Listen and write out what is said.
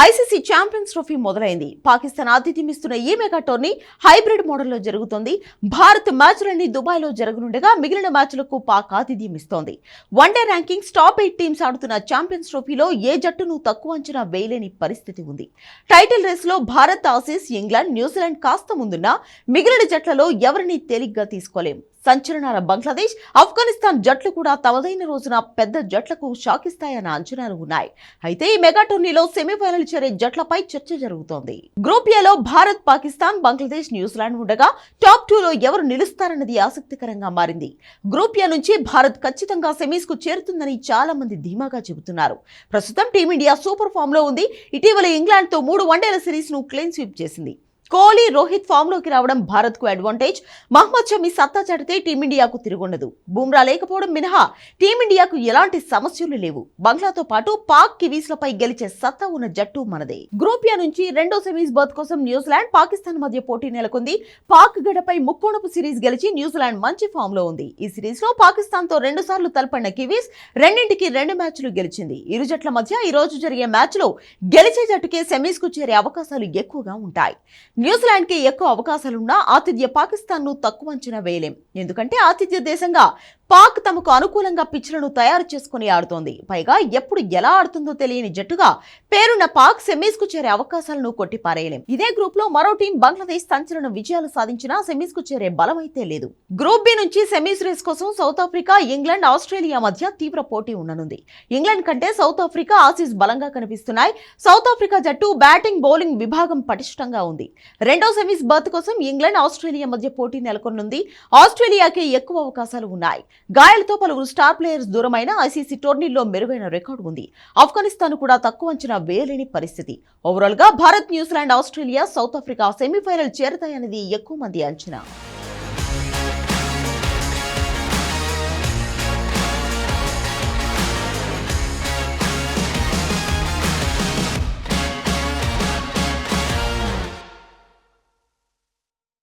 ICC champions trophy మొదలైంది. పాకిస్తాన్ ఆతిథ్యమిస్తున్న ఈ mega tourney hybrid మోడల్లో జరుగుతోంది. భారత్ మ్యాచ్లన్నీ దుబాయ్లో జరగనుండగా మిగిలిన మ్యాచ్లకు పాక్ ఆతిథ్యం ఇస్తోంది one day rankings top eight teams ఆడుతున్న ఛాంపియన్స్ ట్రోఫీలో ఏ జట్టును తక్కువ అంచనా వేయలేని పరిస్థితి ఉంది. టైటిల్ రేస్లో భారత్ ఆసీస్ ఇంగ్లాండ్ న్యూజిలాండ్ కాస్త ముందున్నా మిగిలిన జట్లలో ఎవరిని తేలిగ్గా తీసుకోలేం. సంచలనాల బంగ్లాదేశ్ ఆఫ్ఘనిస్తాన్ జట్లు కూడా తమదైన రోజున పెద్ద జట్లకు షాకిస్తాయన్న అంచనాలు ఉన్నాయి. అయితే ఈ మెగా టోర్నీలో సెమీఫైనల్ చేరే జట్లపై చర్చ జరుగుతోంది. గ్రూప్ ఏలో భారత్ పాకిస్తాన్ బంగ్లాదేశ్ న్యూజిలాండ్ ఉండగా టాప్ టూలో ఎవరు నిలుస్తారన్నది ఆసక్తికరంగా మారింది. గ్రూప్ ఏ నుంచి భారత్ ఖచ్చితంగా సెమీస్కు చేరుతుందని చాలా మంది ధీమాగా చెబుతున్నారు. ప్రస్తుతం టీమిండియా సూపర్ ఫామ్లో ఉంది. ఇటీవల ఇంగ్లాండ్తో మూడు వన్డేల సిరీస్ను క్లీన్ స్వీప్ చేసింది. కోహ్లీ రోహిత్ ఫామ్లోకి రావడం భారత్కు అడ్వాంటేజ్ మహమ్మద్ షమీ సత్తా చాటితే టీమిండియాకు తిరుగుండదు. బుమ్రా లేకపోవడం మినహా టీమిండియాకు ఎలాంటి సమస్యలు లేవు. బంగ్లాతో పాటు పాక్ కివీస్లపై గెలిచే సత్తా ఉన్న జట్టు మనదే. గ్రూప్ నుంచి రెండో సెమీస్ బర్త్ కోసం న్యూజిలాండ్ పాకిస్తాన్ మధ్య పోటీ నెలకొంది. పాక్ గడపై ముక్కోణపు సిరీస్ గెలిచి న్యూజిలాండ్ మంచి ఫామ్లో ఉంది. ఈ సిరీస్లో పాకిస్తాన్తో రెండు సార్లు తలపడిన కివీస్ రెండింటికి రెండు మ్యాచ్లు గెలిచింది. ఇరు జట్ల మధ్య ఈ రోజు జరిగే మ్యాచ్లో గెలిచే జట్టుకే సెమీస్కు చేరే అవకాశాలు ఎక్కువగా ఉంటాయి. న్యూజిలాండ్కి ఎక్కువ అవకాశాలున్నా ఆతిథ్య పాకిస్తాన్ను తక్కువ అంచనా వేయలేం. ఎందుకంటే ఆతిథ్య దేశంగా పాక్ తమకు అనుకూలంగా పిచ్లను తయారు చేసుకుని ఆడుతోంది. పైగా ఎప్పుడు ఎలా ఆడుతుందో తెలియని జట్టుగా పేరున్న పాక్ సెమీస్కు చేరే అవకాశాలను కొట్టిపారేయలేం. ఇదే గ్రూప్లో మరో టీం బంగ్లాదేశ్ సంచలన విజయాలు సాధించినా సెమీస్కు చేరే బలమైతే లేదు. గ్రూప్ బి నుంచి సెమీస్ రేస్ కోసం సౌత్ ఆఫ్రికా ఇంగ్లాండ్ ఆస్ట్రేలియా మధ్య తీవ్ర పోటీ ఉండనుంది. ఇంగ్లాండ్ కంటే సౌత్ ఆఫ్రికా ఆసీస్ బలంగా కనిపిస్తున్నాయి. సౌత్ ఆఫ్రికా జట్టు బ్యాటింగ్ బౌలింగ్ విభాగం పటిష్టంగా ఉంది. రెండో సెమీస్ బర్త్ కోసం ఇంగ్లాండ్ ఆస్ట్రేలియా మధ్య పోటీ నెలకొనుంది. ఆస్ట్రేలియాకే ఎక్కువ అవకాశాలు ఉన్నాయి. గాయాలతో పలువురు స్టార్ ప్లేయర్స్ దూరమైన ఐసీసీ టోర్నీల్లో మెరుగైన రికార్డు ఉంది. ఆఫ్ఘనిస్తాన్ కూడా తక్కువ అంచనా వేయలేని పరిస్థితి. ఓవరాల్గా Bharat New Zealand Australia South Africa semifinal చేరతాయనేది ఎక్కువ మంది అంచనా.